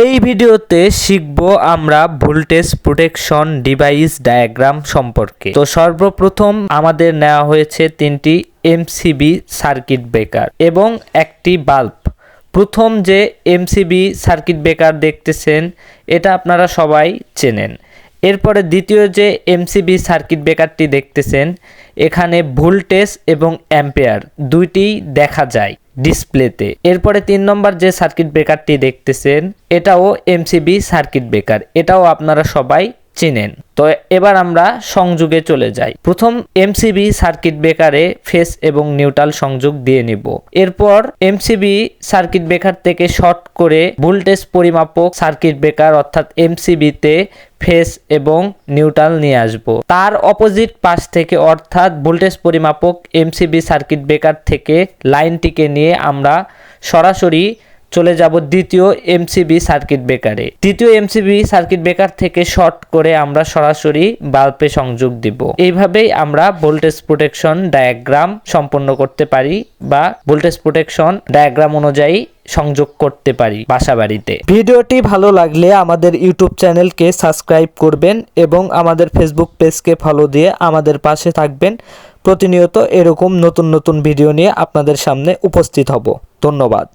এই ভিডিওতে শিখব আমরা ভোল্টেজ প্রোটেকশন ডিভাইস ডায়াগ্রাম সম্পর্কে। তো সর্বপ্রথম আমাদের নেওয়া হয়েছে তিনটি এমসিবি সার্কিট ব্রেকার এবং একটি বাল্ব। প্রথম যে এমসিবি সার্কিট ব্রেকার দেখতেছেন, এটা আপনারা সবাই চেনেন। এরপরে দ্বিতীয় যে এমসিবি সার্কিট ব্রেকারটি দেখতেছেন, এখানে ভোল্টেজ এবং অ্যাম্পেয়ার দুইটি দেখা যায়। ডিসপ্লেতে। এরপরে তিন নম্বর যে সার্কিট ব্রেকারটি দেখতেছেন, এটাও এমসিবি সার্কিট ব্রেকার। এটাও আপনারা সবাই চিনেন। তো এবার আমরা সংযোগে চলে যাই। প্রথম এমসিবি সার্কিট ব্রেকারে ফেস এবং নিউট্রাল সংযোগ দিয়ে নিব। এরপর এমসিবি সার্কিট ব্রেকার থেকে শর্ট করে ভোল্টেজ পরিমাপক সার্কিট ব্রেকার অর্থাৎ এমসিবিতে ফেস এবং নিউট্রাল নিয়ে আসব। তার অপোজিট পাশ থেকে অর্থাৎ ভোল্টেজ পরিমাপক এমসিবি সার্কিট ব্রেকার থেকে লাইনটিকে নিয়ে আমরা সরাসরি চলে যাব দ্বিতীয় এমসিবি সার্কিট ব্রেকারে। তৃতীয় এমসিবি সার্কিট ব্রেকার থেকে শর্ট করে আমরা সরাসরি বাল্বে সংযোগ দিব। এইভাবেই আমরা ভোল্টেজ প্রোটেকশন ডায়াগ্রাম সম্পন্ন করতে পারি বা ভোল্টেজ প্রোটেকশন ডায়াগ্রাম অনুযায়ী সংযোগ করতে পারি বাসা বাড়িতে ভিডিওটি ভালো লাগলে আমাদের ইউটিউব চ্যানেলকে সাবস্ক্রাইব করবেন এবং আমাদের ফেসবুক পেজকে ফলো দিয়ে আমাদের পাশে থাকবেন। প্রতিনিয়ত এরকম নতুন নতুন ভিডিও নিয়ে আপনাদের সামনে উপস্থিত হব। ধন্যবাদ।